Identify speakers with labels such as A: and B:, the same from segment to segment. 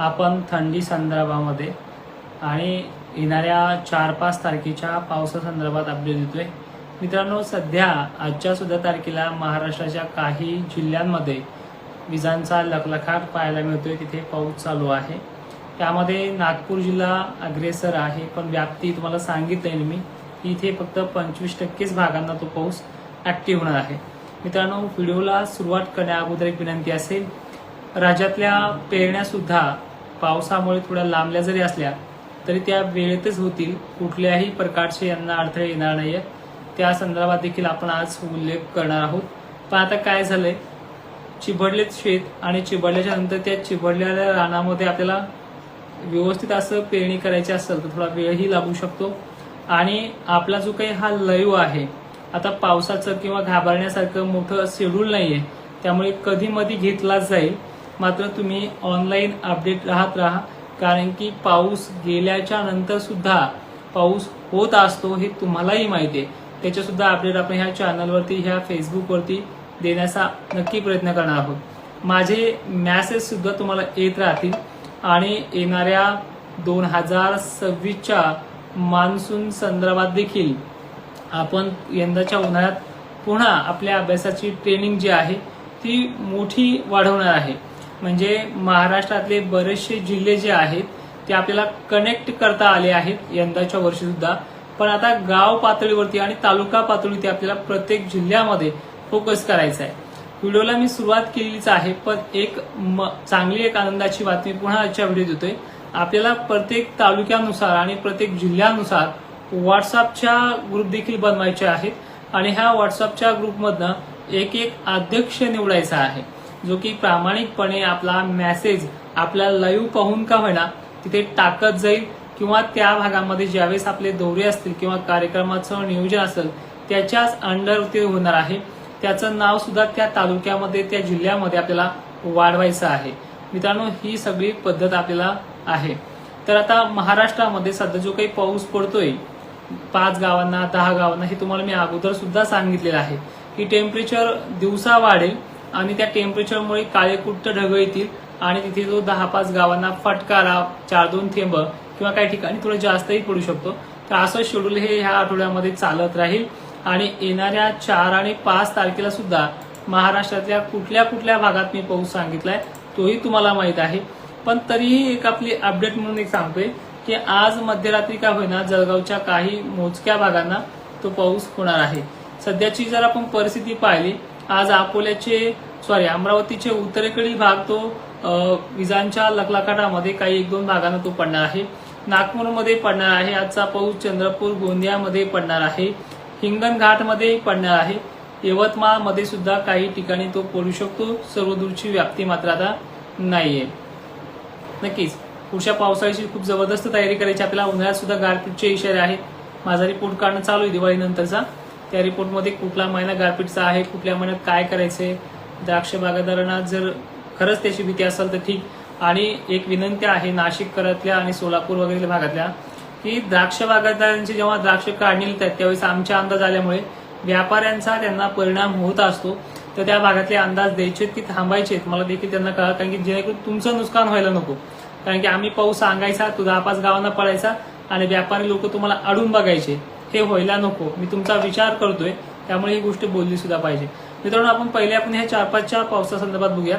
A: आपण थंडी संदर्भामध्ये आणि येणाऱ्या चार पाच तारखेच्या पावसासंदर्भात अपडेट देतोय. मित्रांनो सध्या आजच्या सुद्धा तारखेला महाराष्ट्राच्या काही जिल्ह्यांमध्ये विजांचा लखलखाट पाहायला मिळतोय. तिथे पाऊस चालू आहे. त्यामध्ये नागपूर जिल्हा अग्रेसर आहे पण व्याप्ती तुम्हाला सांगितलंय मी. की इथे फक्त पंचवीस टक्केच भागांना तो पाऊस ऍक्टिव्ह होणार आहे. मित्रांनो व्हिडिओला सुरुवात करण्या अगोदर एक विनंती असेल. राज्यातल्या पेरण्या सुद्धा पावसामुळे थोड्या लांबल्या जरी असल्या तरी त्या वेळेतच होतील. कुठल्याही प्रकारचे यांना अडथळे येणार नाहीये. त्या संदर्भात देखील आपण आज उल्लेख करणार आहोत. पण आता काय झालंय? चिबडलेत शेत आणि चिबडल्याच्या नंतर त्या चिबडलेल्या रानामध्ये आपल्याला व्यवस्थित असं पेरणी करायची असेल तर थोडा वेळही लागू शकतो. आणि आपला जो काही हा लयू आहे आता पावसाचं किंवा घाबरण्यासारखं मोठं शेड्यूल नाहीये त्यामुळे कधी मधी घेतलाच जाईल. मात्र तुम्ही ऑनलाईन अपडेट राहत राहा. कारण की पाऊस गेल्याच्यानंतर सुद्धा पाऊस होत असतो हे तुम्हालाही माहिती आहे. त्याचे सुद्धा अपडेट आपण ह्या चॅनलवरती ह्या फेसबुकवरती देण्याचा नक्की प्रयत्न करणार आहोत. माझे मॅसेज सुद्धा तुम्हाला येत राहतील. आणि येणाऱ्या दोन हजार सव्वीसच्या मान्सून संदर्भात देखील आपण यंदाच्या उन्हाळ्यात पुन्हा आपल्या अभ्यासाची ट्रेनिंग जी आहे ती मोठी वाढवणार आहे. म्हणजे महाराष्ट्रातले बरेचसे जिल्हे जे आहेत ते आपल्याला कनेक्ट करता आले आहेत यंदाच्या वर्षी सुद्धा. पण आता गाव पातळीवरती आणि तालुका पातळीवरती आपल्याला प्रत्येक जिल्ह्यामध्ये फोकस करायचा आहे. व्हिडिओला मी सुरुवात केलेलीच आहे पण एक म- चांगली एक आनंदाची बातमी पुन्हा आजच्या व्हिडिओ देतोय आपल्याला प्रत्येक तालुक्यानुसार आणि प्रत्येक जिल्ह्यानुसार व्हॉट्सअपच्या ग्रुप देखील बनवायचे आहेत. आणि ह्या व्हॉट्सअपच्या ग्रुपमधनं एक एक अध्यक्ष निवडायचा आहे. जो की प्रामाणिकपणे आपला मेसेज आपला लाईव्ह पाहून का होईना तिथे टाकत जाईल किंवा त्या भागामध्ये ज्यावेळेस आपले दौरे असतील किंवा कार्यक्रमाचं नियोजन असेल त्याच्याच अंडर ते होणार आहे. त्याचं नाव सुद्धा त्या तालुक्यामध्ये त्या जिल्ह्यामध्ये आपल्याला वाढवायचं आहे. मित्रांनो ही सगळी पद्धत आपल्याला आहे. तर आता महाराष्ट्रामध्ये सध्या जो काही पाऊस पडतोय पाच गावांना दहा गावांना हे तुम्हाला मी अगोदर सुद्धा सांगितलेलं आहे की टेम्परेचर दिवसा वाढेल आणि त्या टेम्परेचरमुळे काळेकुट्ट ढग येतील आणि तिथे जो दहा पाच गावांना फटकारा चार दोन थेंब किंवा काही ठिकाणी थोडं जास्तही पडू शकतो. तर असं शेड्यूल हे ह्या आठवड्यामध्ये चालत राहील. आणि येणाऱ्या चार आणि पाच तारखेला सुद्धा महाराष्ट्रातल्या कुठल्या कुठल्या भागात मी पाऊस सांगितलाय तोही तुम्हाला माहीत आहे. पण तरीही एक आपली अपडेट म्हणून एक सांगतोय की आज मध्यरात्री का होईना जळगावच्या काही मोजक्या भागांना तो पाऊस होणार आहे. सध्याची जर आपण परिस्थिती पाहिली आज अकोल्याचे सॉरी अमरावतीचे उत्तरेकडील भाग तो विजांच्या लकलाकाटामध्ये काही एक दोन भागांना तो पडणार आहे. नागपूरमध्ये पडणार आहे. आजचा पाऊस चंद्रपूर गोंदियामध्ये पडणार आहे. हिंगणघाटमध्ये पडणार आहे. यवतमाळमध्ये सुद्धा काही ठिकाणी तो पडू शकतो. सर्वदूरची व्याप्ती मात्र आता नाहीये. नक्कीच पुढच्या पावसाळ्याची खूप जबरदस्त तयारी करायची आपल्याला. उन्हाळ्यात सुद्धा गारपीटचे इशारे आहेत. माझा रिपोर्ट काढणं चालू आहे दिवाळीनंतरचा. त्या रिपोर्टमध्ये कुठला महिना गारपीटचा आहे कुठल्या महिन्यात काय करायचंय द्राक्ष बागायतदारांना जर खरंच त्याची भीती असेल तर ठीक. आणि एक विनंती आहे नाशिककरातल्या आणि सोलापूर वगैरे भागातल्या की द्राक्ष बागायतदारांची जेव्हा द्राक्ष काढणी येतात त्यावेळेस आमच्या अंदाज आल्यामुळे व्यापाऱ्यांचा त्यांना परिणाम होत असतो. तर त्या भागातले अंदाज द्यायचे की थांबायचे मला देखील त्यांना कळा कारण की जेणेकरून तुमचं नुकसान व्हायला नको. कारण की आम्ही पाऊस सांगायचा तो दहा पाच गावांना पडायचा आणि व्यापारी लोक तुम्हाला अडून बघायचे. हे व्हायला नको. मी तुमचा विचार करतोय. त्यामुळे ही गोष्ट बोलली सुद्धा पाहिजे. मित्रांनो आपण पहिले आपण ह्या चार पाचच्या पावसासंदर्भात बघूया.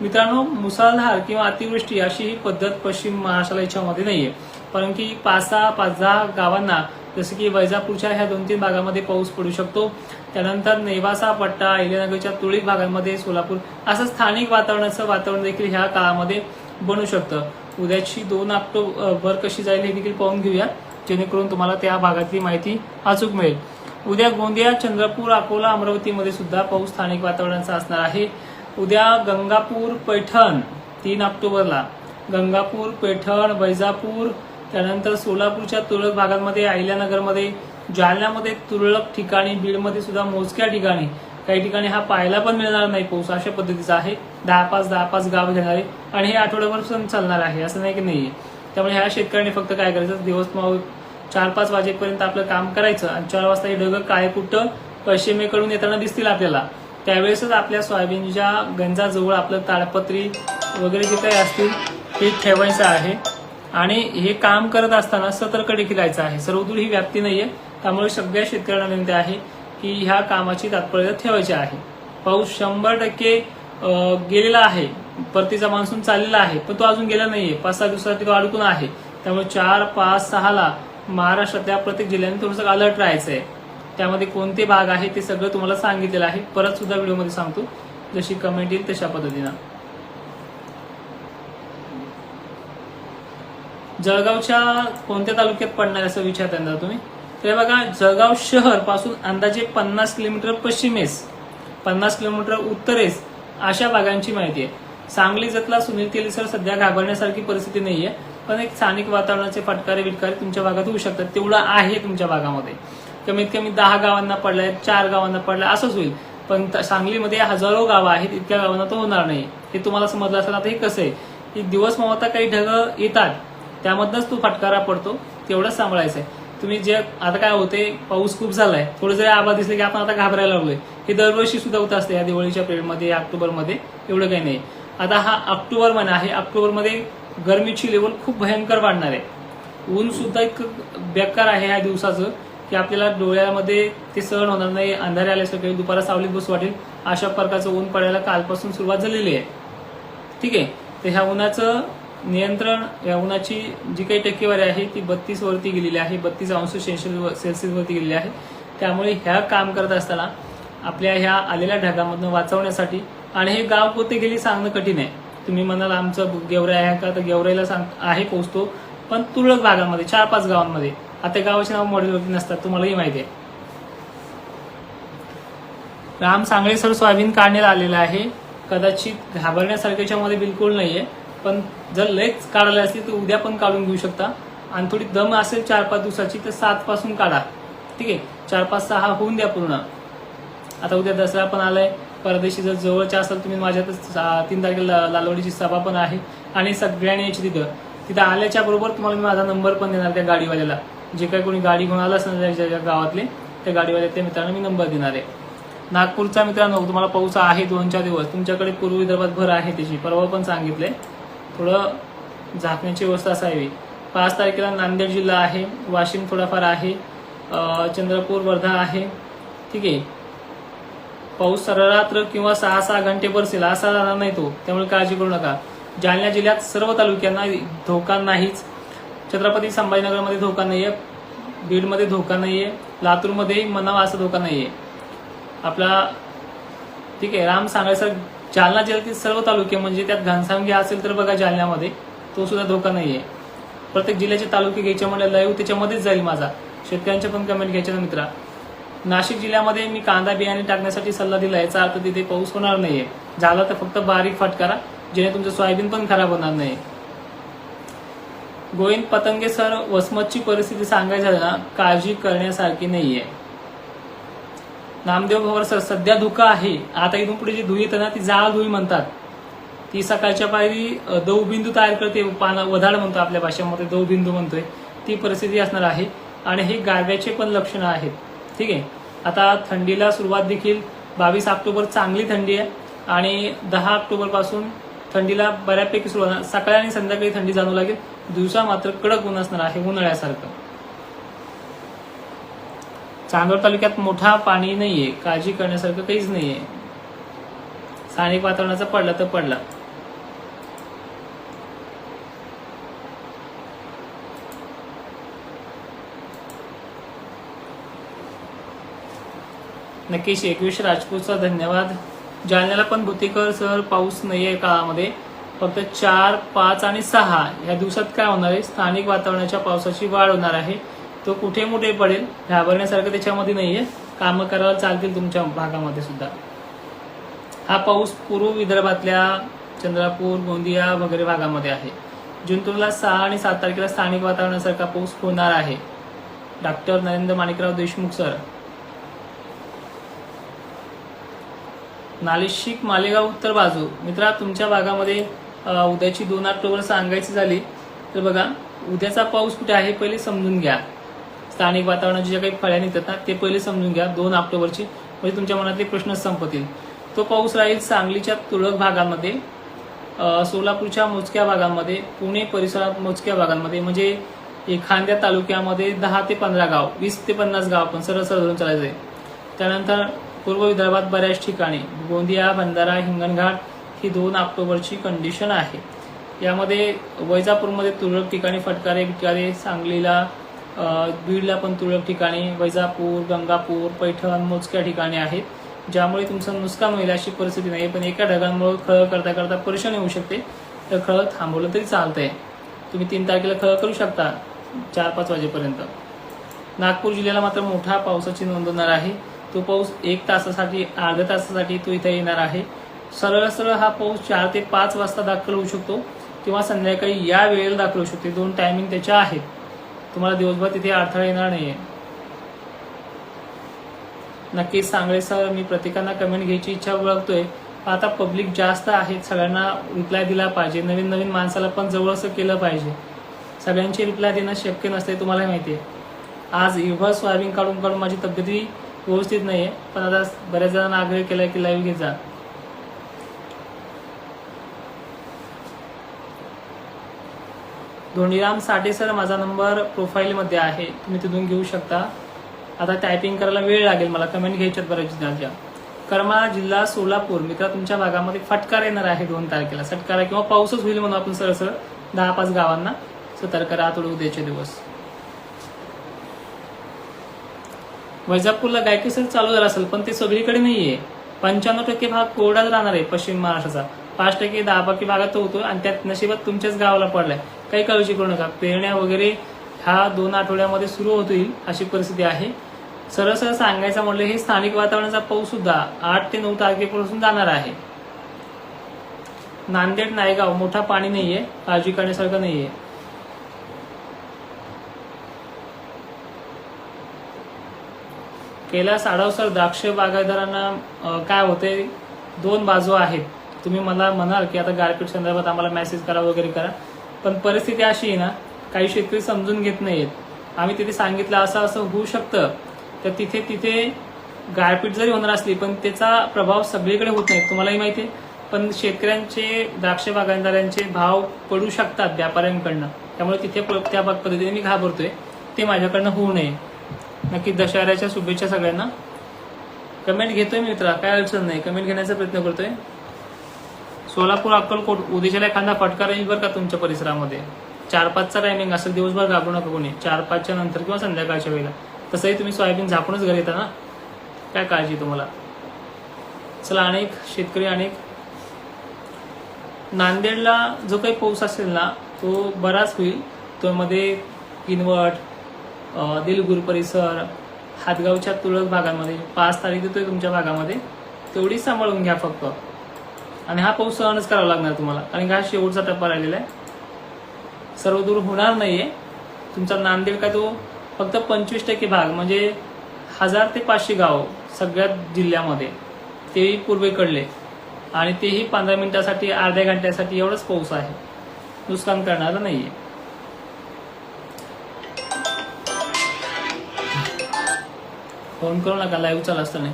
A: मित्रांनो मुसळधार किंवा अतिवृष्टी अशी ही पद्धत पश्चिम महाराष्ट्राला याच्यामध्ये नाहीये. कारण की पाच सहा पाच दहा गावांना जसं की वैजापूरच्या ह्या दोन तीन भागामध्ये पाऊस पडू शकतो. त्यानंतर नेवासा पट्टा इलेनगरच्या तुळीक भागांमध्ये सोलापूर असं स्थानिक वातावरणाचं वातावरण देखील ह्या काळामध्ये बनू शकतं. उद्याची दोन ऑक्टोबर कशी जाईल हे देखील पाहून घेऊया. जेणेकरून तुम्हाला त्या भागातली माहिती अचूक मिळेल. उद्या गोंदिया चंद्रपूर अकोला अमरावतीमध्ये सुद्धा पाऊस स्थानिक वातावरणाचा असणार आहे. उद्या गंगापूर पैठण तीन ऑक्टोबरला. गंगापूर पैठण वैजापूर त्यानंतर सोलापूरच्या तुरळक भागांमध्ये अहिल्यानगरमध्ये जालन्यामध्ये तुरळक ठिकाणी बीडमध्ये सुद्धा मोजक्या ठिकाणी काही ठिकाणी हा पाहायला पण मिळणार नाही पाऊस अशा पद्धतीचा आहे. दहा पाच दहा पाच गाव घेणारे आणि हे आठवड्याभर सण चालणार आहे असं नाही की नाहीये. त्यामुळे ह्या शेतकऱ्यांनी फक्त काय करायचं? दिवस मावळ चार पाच वाजेपर्यंत आपलं काम करायचं आणि चार वाजता हे ढग काय कुठं पश्चिमेकडून येताना दिसतील आपल्याला. त्यावेळेसच आपल्या सोयाबीनच्या गंजाजवळ आपलं ताडपत्री वगैरे जे काही असतील हे ठेवायचं आहे. आणि हे काम करत असताना सतर्क देखील आहे. सर्वदूर ही व्याप्ती नाहीये. त्यामुळे सगळ्या शेतकऱ्यांना विनंती आहे की ह्या कामाची तात्पर्य ठेवायची आहे. पाऊस शंभर टक्के गेलेला आहे. परतीचा मान्सून चाललेला आहे पण तो अजून गेला नाहीये. पाच सहा दिवसासाठी तो अडकून आहे. त्यामुळे चार पाच सहाला महाराष्ट्रातल्या प्रत्येक जिल्ह्याने थोडंसं अलर्ट राहायचं आहे त्यामध्ये कोणते भाग आहे ते सगळं तुम्हाला सांगितलेलं आहे. परत सुद्धा व्हिडिओमध्ये सांगतो. जशी कमेंट येईल तशा पद्धतीनं. जळगावच्या कोणत्या तालुक्यात पडणार असं विचारता तुम्ही? तर बघा जळगाव शहरपासून अंदाजे पन्नास किलोमीटर पश्चिमेस पन्नास किलोमीटर उत्तरेस अशा भागांची माहिती आहे. सांगली जतला सुनील तेलीसर सध्या घाबरण्यासारखी परिस्थिती नाहीये. पण एक स्थानिक वातावरणाचे फटकारे विटकारे तुमच्या भागात होऊ शकतात. तेवढं आहे तुमच्या भागामध्ये. कमीत कमी दहा गावांना पडलाय चार गावांना पडलाय असंच होईल. पण सांगलीमध्ये हजारो गावं आहेत इतक्या गावांना तो होणार नाही. हे तुम्हाला समजलं असेल आता हे कसं आहे? की दिवस मावता काही ढग येतात त्यामधनच तो फटकारा पडतो. तेवढंच सांभाळायचं आहे. तुम्ही जे आता काय होते पाऊस खूप झालाय. थोडं जरी आभा दिसले की आपण आता घाबरायला लागलोय. हे दरवर्षी सुद्धा होत असते या दिवाळीच्या पिरियडमध्ये ऑक्टोबरमध्ये. एवढं काही नाही. आता हा ऑक्टोबर महिना आहे. ऑक्टोबरमध्ये गरमीची लेवल खूप भयंकर वाढणार आहे. ऊन सुद्धा इतकं बेकार आहे ह्या दिवसाचं की आपल्याला डोळ्यामध्ये ते सहन होणार नाही अंधारे आल्यासारखं दुपारा सावलीत बस वाटेल. अशा प्रकारचं ऊन पडायला कालपासून सुरुवात झालेली आहे. ठीक आहे? तर ह्या उन्हाचं नियंत्रण या उन्हाची जी काही टक्केवारी आहे ती बत्तीस वरती गेलेली आहे. बत्तीस अंश सेल्सिअस सेल्सिअस वरती गेलेली आहे. त्यामुळे ह्या काम करत असताना आपल्या ह्या आलेल्या ढगामधून वाचवण्यासाठी आणि हे गाव कोणते गेली सांगणं कठीण आहे. तुम्ही म्हणाल आमचं गेवराई आहे का? तर गेवराईला सांग आहे पोहोचतो पण तुरळक भागामध्ये चार पाच गावांमध्ये. आता गावाचे नाव मॉडेलवरती नसतात तुम्हालाही माहिती आहे. राम सांगळे सर सोयाबीन काढण्याला आलेला आहे. कदाचित घाबरण्यासारख्याच्या मध्ये बिलकुल नाहीये. पण जर लयच काढायला असली तर उद्या पण काढून घेऊ शकता. आणि थोडी दम असेल चार पाच दिवसाची तर सात पासून काढा. ठीक आहे? चार पाच सहा होऊन द्या पूर्ण. आता उद्या दसरा पण आलाय. परदेशी जर जवळच्या असेल तुम्ही माझ्यातच सा- तीन तारखेला लालवडीची सभा पण आहे आणि सगळ्यांनी यायची तिथं. तिथं आल्याच्या बरोबर तुम्हाला मी माझा नंबर पण देणार त्या गाडीवाल्याला. जे काही कोणी गाडी घेऊन आला असेल ज्या- त्या गावातले त्या गाडीवाल्याच्या मित्रांना मी नंबर देणार आहे. नागपूरचा मित्रांनो तुम्हाला पाऊस आहे दोन चार दिवस. तुमच्याकडे पूर्व विदर्भात भर आहे त्याची परवा पण सांगितलंय. थोडं झाकण्याची व्यवस्था असावी. पाच तारखेला नांदेड जिल्हा आहे वाशिम थोडाफार आहे चंद्रपूर वर्धा आहे. ठीक आहे. पाऊस रात्र किंवा सहा सहा घंटे बरसेल असा राहणार नाही तो. त्यामुळे काळजी करू नका. जालना जिल्ह्यात सर्व तालुक्यांना धोका नाहीच. छत्रपती संभाजीनगरमध्ये धोका नाहीये. बीडमध्ये धोका नाहीये. लातूरमध्ये म्हणावा असा धोका नाहीये. आपला ठीक आहे राम सांगायचं जालना जिल्ह्यातील सर्व तालुके म्हणजे त्यात घनसांगी असेल तर बघा जालन्यामध्ये तो सुद्धा धोका नाहीये. प्रत्येक जिल्ह्याचे तालुके घ्यायचे म्हणलं लाईव्ह त्याच्यामध्येच जाईल माझा. शेतकऱ्यांच्या पण कमेंट घ्यायच्या ना मित्रा. नाशिक जिल्ह्यामध्ये मी कांदा बियाणे टाकण्यासाठी सल्ला दिला याचा अर्थ तिथे पाऊस होणार नाहीये. झाला तर फक्त बारीक फटकारा जेणे तुमचं सोयाबीन पण खराब होणार नाही. गोविंद पतंगे सर वसमतची परिस्थिती सांगायची ना काळजी करण्यासारखी नाहीये. नामदेव भवर सर सध्या धुका आहे. आता इथून पुढे जी धुई येते ना ती जाळ धुई म्हणतात. ती सकाळच्या पायरी अ, दवबिंदू तयार करते पाना वधाड म्हणतो आपल्या भाषेमध्ये दवबिंदू म्हणतोय. ती परिस्थिती असणार आहे. आणि हे गारव्याचे पण लक्षणं आहेत. ठीक आहे. आता थंडीला सुरुवात देखील बावीस ऑक्टोबर चांगली थंडी आहे आणि दहा ऑक्टोबरपासून थंडीला बऱ्यापैकी सुरुवात सकाळी आणि संध्याकाळी थंडी जाणवू लागेल. दिवसा मात्र कडक ऊन असणार आहे उन्हाळ्यासारखं. चांदोर तालुक्यात मोठा पाणी नाहीये काळजी करण्यासारखं काहीच नाहीये. स्थानिक वातावरणाचा पडला तर पडला. नक्कीच एकवीस राजपूतचा धन्यवाद. जालन्याला पण भूतिकर सर पाऊस नाहीये काळामध्ये. फक्त चार पाच आणि सहा या दिवसात काय होणार आहे? स्थानिक वातावरणाच्या पावसाची वाढ होणार आहे. तो कुठे मोठे पडेल घाबरण्यासारखं त्याच्यामध्ये नाहीये. कामं करायला चालतील तुमच्या भागामध्ये सुद्धा. हा पाऊस पूर्व विदर्भातल्या चंद्रपूर गोंदिया वगैरे भागामध्ये आहे. जिंतूरला सहा आणि सात तारखेला स्थानिक वातावरणासारखा पाऊस होणार आहे. डॉक्टर नरेंद्र माणिकराव देशमुख सर नालिशिक मालेगाव उत्तर बाजू. मित्रा तुमच्या भागामध्ये उद्याची दोन ऑक्टोबर सांगायची झाली. तर बघा उद्याचा पाऊस कुठे आहे पहिले समजून घ्या. स्थानिक वातावरणाचे ज्या काही फळ्या निघतात ना ते पहिले समजून घ्या. दोन ऑक्टोबरची म्हणजे तुमच्या मनातले प्रश्न संपतील. तो पाऊस राहील सांगलीच्या तुरळक भागामध्ये सोलापूरच्या मोजक्या भागांमध्ये पुणे परिसरात मोजक्या भागांमध्ये म्हणजे एखाद्या तालुक्यामध्ये दहा ते पंधरा गाव वीस ते पन्नास गाव आपण सरळ सरळ धरून चालायचं आहे त्यानंतर पूर्व विदर्भात बऱ्याच ठिकाणी गोंदिया बंधारा हिंगणघाट ही दोन ऑक्टोबरची कंडिशन आहे. यामध्ये वैजापूरमध्ये तुरळक ठिकाणी फटकारे बिटकारे सांगलीला बीडला पण तुरळक ठिकाणी वैजापूर गंगापूर पैठण मोजक्या ठिकाणी आहेत. ज्यामुळे तुमचं नुकसान होईल अशी परिस्थिती नाही पण एका ढगांमुळे खळ करता करता परेशानी होऊ शकते. तर खळ थांबवलं तरी चालतंय. तुम्ही तीन तारखेला खळ करू शकता चार पाच वाजेपर्यंत. नागपूर जिल्ह्याला मात्र मोठ्या पावसाची नोंद होणार आहे. तो पाऊस एक तासासाठी अर्ध्या तासासाठी तो इथे येणार आहे. सरळ सरळ हा पाऊस चार ते पाच वाजता दाखल होऊ शकतो किंवा संध्याकाळी या वेळेला दाखल होऊ शकते. दोन टायमिंग त्याच्या आहेत. तुम्हाला दिवसभर तिथे अडथळा येणार नाहीये. नक्कीच सांगळे सर मी प्रत्येकांना कमेंट घ्यायची इच्छा ओळखतोय आता पब्लिक जास्त आहेत. सगळ्यांना रिप्लाय दिला पाहिजे. नवीन नवीन माणसाला पण जवळ असं केलं पाहिजे. सगळ्यांची रिप्लाय देणं शक्य नसते तुम्हाला माहिती आहे आज एवढं सोयाबीन काढून काढून माझी तब्येती व्यवस्थित नाही आहे पण आता बऱ्याच जणांना आग्रह केला की लाईव्ह घेत जा. धोंडीराम साठे सर माझा नंबर प्रोफाईलमध्ये आहे. तुम्ही तिथून घेऊ शकता. आता टायपिंग करायला वेळ लागेल मला. कमेंट घ्यायच्यात बऱ्याच जणांच्या. करमाळा जिल्हा सोलापूर. मित्र तुमच्या भागामध्ये फटकार येणार आहे दोन तारखेला. सटकारा किंवा पाऊसच होईल म्हणून आपण सरळ सरळ दहा पाच गावांना. सतर्क राहत उद्याचे दिवस. वैजापूरला गायकेसर चालू झाला असेल पण ते सगळीकडे नाहीये. पंच्याण्णव टक्के भाग कोरडाच राहणार आहे पश्चिम महाराष्ट्राचा. पाच टक्के दहा टक्के भागात तो होतो आणि त्यात नशिबात तुमच्याच गावाला पडलाय. काही काळजी करू नका. पेरण्या वगैरे ह्या दोन आठवड्यामध्ये सुरू होतील अशी परिस्थिती आहे. सरळ सरळ सांगायचं म्हणलं हे स्थानिक वातावरणाचा पाऊस सुद्धा आठ ते नऊ तारखेपासून जाणार आहे. नांदेड नायगाव मोठा पाणी नाहीये. काळजी करण्यासारखं नाहीये. कैलास आडावसर द्राक्ष बागायतदारांना काय होते? दोन बाजू आहेत. तुम्ही मला म्हणाल की आता गारपीट संदर्भात आम्हाला मेसेज करा वगैरे करा. पण परिस्थिती अशी आहे ना काही शेतकरी समजून घेत नाहीत आम्ही तिथे सांगितलं असं असं होऊ शकतं. तर तिथे तिथे गारपीट जरी होणार असली पण त्याचा प्रभाव सगळीकडे होत नाही. तुम्हालाही माहिती आहे. पण शेतकऱ्यांचे द्राक्ष बागायतदारांचे भाव पडू शकतात व्यापाऱ्यांकडनं. त्यामुळे तिथे त्या पद्धतीने मी घाबरतोय. ते माझ्याकडनं होऊ नये. नक्की दशहऱ्याच्या शुभेच्छा सगळ्यांना. कमेंट घेतोय मी मित्रा काय अडचण नाही. कमेंट घेण्याचा प्रयत्न करतोय. सोलापूर अक्कलकोट उद्याच्याला एखादा फटका राहील बरं का तुमच्या परिसरामध्ये? चार पाचचा टायमिंग असेल दिवसभर घाबरू नका कोणी. चार पाचच्या नंतर किंवा संध्याकाळच्या वेळेला. तसंही तुम्ही सोयाबीन झाकूनच घरी येता ना काय काळजी तुम्हाला? चला अनेक शेतकरी अनेक. नांदेडला जो काही पाऊस असेल ना तो बराच होईल. त्यामध्ये इन्व्हर्ट किनवट दिलगुर परिसर हातगावच्या तुरळक भागांमध्ये पाच तारीख येतोय तुमच्या भागामध्ये तेवढी सांभाळून घ्या फक्त. आणि हा पाऊस सहनच करावा लागणार तुम्हाला कारण का हा शेवटचा टप्पा राहिलेला आहे. सर्व दूर होणार नाहीये. तुमचा नांदेड काय तो फक्त पंचवीस टक्के भाग म्हणजे हजार ते पाचशे गाव सगळ्यात जिल्ह्यामध्ये तेही पूर्वेकडले. आणि तेही पंधरा मिनिटासाठी अर्ध्या घंट्यासाठी एवढंच पाऊस आहे. नुकसान करणारं नाहीये. फोन करू नका लाईव्ह चालू असताना.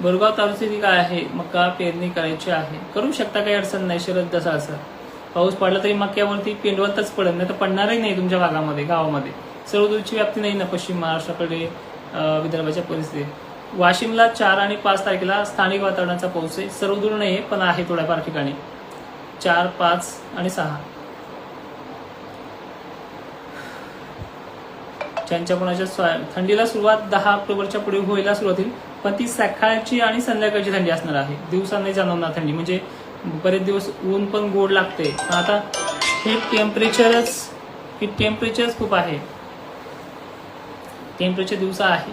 A: बोरगाव तालुक्याची काय आहे? मका पेरणी करायची आहे. करू शकता काही अडचण नाही शरद जसा असं. पाऊस पडला तरी मक्यावरती पेंडवलतच पडत नाही तर पडणारही नाही तुमच्या भागामध्ये गावामध्ये. सर्व दूरची व्याप्ती नाही ना पश्चिम महाराष्ट्राकडे विदर्भाच्या परिस्थिती. वाशिमला चार आणि पाच तारखेला स्थानिक वातावरणाचा पाऊस आहे. सर्व दूर नाही पण आहे थोड्याफार ठिकाणी. चार पाच आणि सहा. ज्यांच्या कोणाच्या थंडीला सुरुवात दहा ऑक्टोबरच्या पुढे व्हायला सुरुवात होईल पण ती सकाळची आणि संध्याकाळची थंडी असणार आहे. दिवसा नाही जाणवणार थंडी म्हणजे बरेच दिवस ऊन पण गोड लागते. पण आता हे टेम्परेचरच हे टेम्परेचरच खूप आहे. टेम्परेचर दिवसा आहे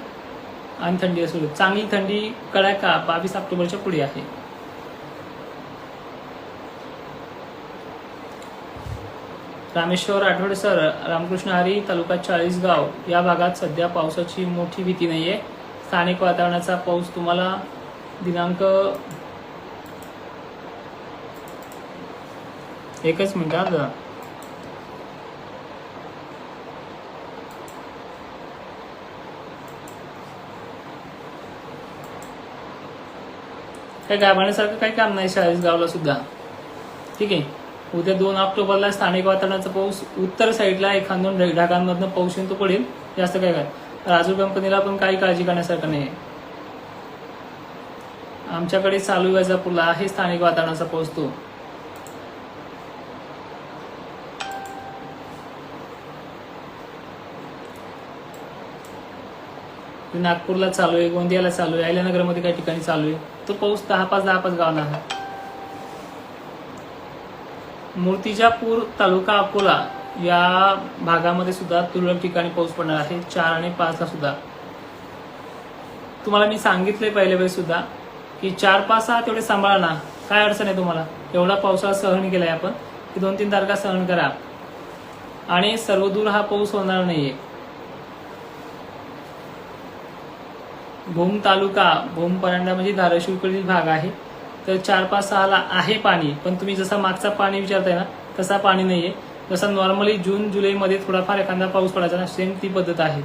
A: आणि थंडी सुरू चांगली थंडी कडाका बावीस ऑक्टोबरच्या पुढे आहे. रामेश्वर आठवडे सर रामकृष्ण हरी तालुका चाळीसगाव. या भागात सध्या पावसाची मोठी भीती नाहीये. स्थानिक वातावरणाचा पाऊस तुम्हाला दिनांक एकच मिनिट हा जरा. काही गाभाण्यासारखं काही काम नाही चाळीसगावला सुद्धा. ठीक आहे. उद्या दोन ऑक्टोबरला स्थानिक वातावरणाचा पाऊस उत्तर साईडला एखाद दोन ढगांमधनं पाऊस येऊन तो पडेल. जास्त काय काय? राजू कंपनीला पण काही काळजी करण्यासारखं नाही आमच्याकडे चालू वैजापूरला आहे स्थानिक वातावरणाचा पाऊस तो. नागपूरला चालू आहे गोंदियाला चालू आहे अहिल्यानगरमध्ये काही ठिकाणी चालू आहे. तो पाऊस दहा पाच दहा पाच गावांना आहे. मूर्तिजापूर तालुका अकोला या भागामध्ये सुद्धा तुरळक ठिकाणी पाऊस पडणार आहे. चार आणि पाचला सुद्धा. तुम्हाला मी सांगितले पहिल्या वेळेस सुद्धा की चार पाच सहा तेवढे सांभाळा ना. काय अडचण आहे तुम्हाला? एवढा पावसाळा सहन केलाय आपण की दोन तीन तारखा सहन करा. आणि सर्वदूर हा पाऊस होणार नाहीये. भूम तालुका भूम परांडा म्हणजे धाराशिवकडील भाग आहे. तर चार पाच सहाला आहे पाणी. पण तुम्ही जसा मागचा पाणी विचारताय ना तसा पाणी नाहीये. जसा नॉर्मली जून जुलैमध्ये थोडाफार एखादा पाऊस पडायचा ना सेम ती पद्धत आहे.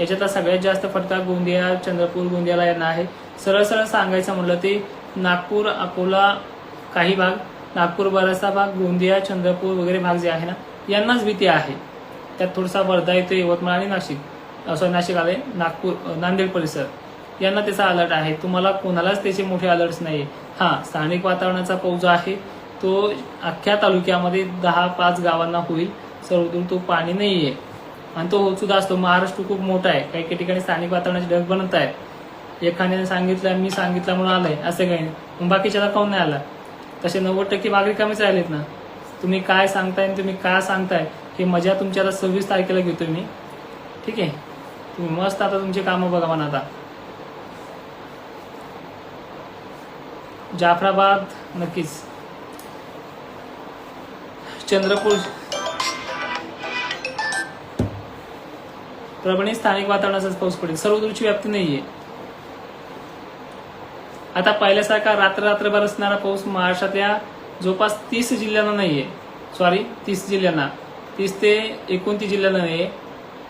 A: याच्यातला सगळ्यात जास्त फटका गोंदिया चंद्रपूर गोंदियाला यांना आहे. सरळ सरळ सांगायचं म्हटलं ते नागपूर अकोला काही भाग नागपूर बराचसा भाग गोंदिया चंद्रपूर वगैरे भाग जे आहे ना यांनाच भीती आहे. त्यात थोडासा वर्धा येतो यवतमाळ आणि नाशिक. सॉरी नाशिक आले नागपूर नांदेड परिसर. यांना त्याचा अलर्ट आहे. तुम्हाला कोणालाच त्याचे मोठे अलर्ट्स नाही हा स्थानिक वातावरणाचा पाऊस जो आहे तो अख्ख्या तालुक्यामध्ये दहा पाच गावांना होईल. सर्वदूर तो पाणी नाहीये. आणि तो होत सुद्धा असतो. महाराष्ट्र खूप मोठा आहे. काही काही ठिकाणी स्थानिक वातावरणाचे ढग बनत आहेत एखाद्याने सांगितलं मी सांगितलं म्हणून आलंय. असं काही नाही. मग बाकीच्याला काऊन नाही आला? तसे नव्वद टक्के मागणी कमीच राहिलेत ना? तुम्ही काय सांगताय आणि तुम्ही काय सांगताय हे मजा तुमच्याला सव्वीस तारखेला घेतो मी. ठीक आहे? तुम्ही मस्त आता तुमची कामं बघा म्हणा आता. जाफराबाद नक्कीच. चंद्रपूर. प्रमाणे स्थानिक वातावरणाचाच पाऊस पडेल. सर्वदूरची व्याप्ती नाहीये. आता पहिल्यासारखा रात्र रात्रभर असणारा पाऊस महाराष्ट्रातल्या जवळपास तीस जिल्ह्यांना नाहीये. सॉरी तीस जिल्ह्यांना. तीस ते एकोणतीस जिल्ह्यांना नाहीये.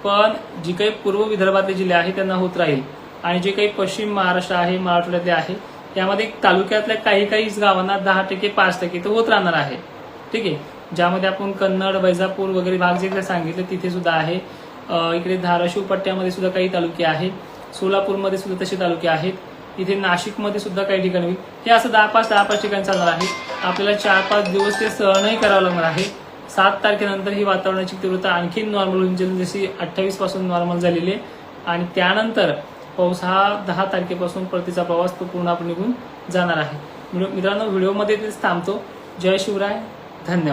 A: पण जी काही पूर्व विदर्भातले जिल्हे आहेत त्यांना होत राहील. आणि जे काही पश्चिम महाराष्ट्र आहे मराठवाड्यातले आहे त्यामध्ये तालुक्यातल्या काही काही गावांना दहा टक्के पाच टक्के तर होत राहणार आहे. ठीक आहे? ज्यामध्ये आपण कन्नड वैजापूर वगैरे भाग जे सांगितले तिथे सुद्धा आहे. इकडे धाराशिव पट्ट्यामध्ये सुद्धा काही तालुके आहेत. सोलापूरमध्ये सुद्धा तसे तालुके आहेत. इथे नाशिकमध्ये सुद्धा काही ठिकाणी होईल. हे असं दहा पाच दहा पाच ठिकाणी चालणार आहे. आपल्याला चार पाच दिवस ते सहनही करावं लागणार आहे. सात तारखेनंतर ही वातावरणाची तीव्रता आणखी नॉर्मल होईल. जशी अठ्ठावीसपासून नॉर्मल झालेली आहे. आणि त्यानंतर पाऊस हा दहा तारखेपासून परतीचा प्रवास तो पूर्णपणे निघून जाणार आहे. मित्रांनो व्हिडिओमध्ये तेच थांबतो. जय शिवराय. धन्यवाद.